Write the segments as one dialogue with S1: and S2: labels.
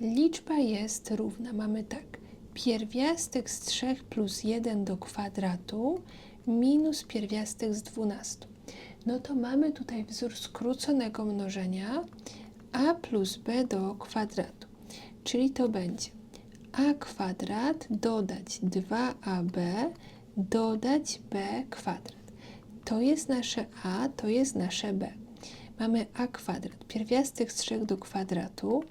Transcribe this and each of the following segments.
S1: liczba jest równa. Mamy tak, pierwiastek z 3 plus 1 do kwadratu minus pierwiastek z 12. No to mamy tutaj wzór skróconego mnożenia a plus b do kwadratu. Czyli to będzie a kwadrat dodać 2ab dodać b kwadrat. To jest nasze a, to jest nasze b. Mamy a kwadrat, pierwiastek z 3 do kwadratu,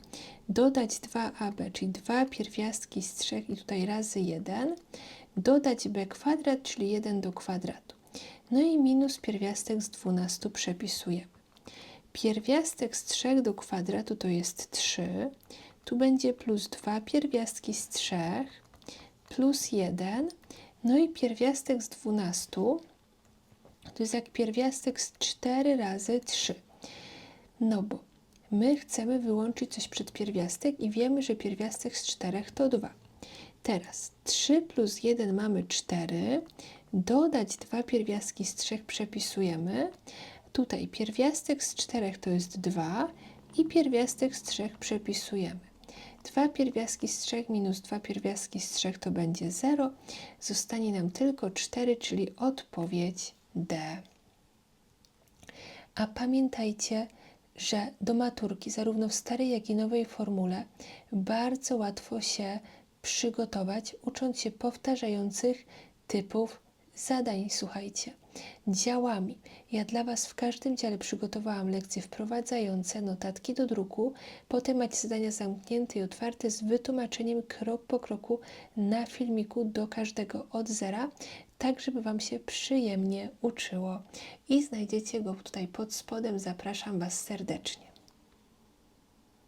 S1: dodać 2ab, czyli 2 pierwiastki z 3 i tutaj razy 1, dodać b kwadrat, czyli 1 do kwadratu. No i minus pierwiastek z 12 przepisujemy. Pierwiastek z 3 do kwadratu to jest 3. Tu będzie plus 2 pierwiastki z 3 plus 1. No i pierwiastek z 12 to jest jak pierwiastek z 4 razy 3. No bo my chcemy wyłączyć coś przed pierwiastek i wiemy, że pierwiastek z 4 to 2. Teraz 3 plus 1 mamy 4. Dodać dwa pierwiastki z 3 przepisujemy. Tutaj pierwiastek z 4 to jest 2 i pierwiastek z 3 przepisujemy. 2 pierwiastki z 3 minus 2 pierwiastki z 3 to będzie 0. Zostanie nam tylko 4, czyli odpowiedź D. A pamiętajcie, że do maturki, zarówno w starej, jak i nowej formule, bardzo łatwo się przygotować, ucząc się powtarzających typów zadań. Słuchajcie, działami. Ja dla Was w każdym dziale przygotowałam lekcje wprowadzające, notatki do druku, potem macie zadania zamknięte i otwarte z wytłumaczeniem krok po kroku na filmiku do każdego od zera, tak żeby Wam się przyjemnie uczyło. I znajdziecie go tutaj pod spodem. Zapraszam Was serdecznie.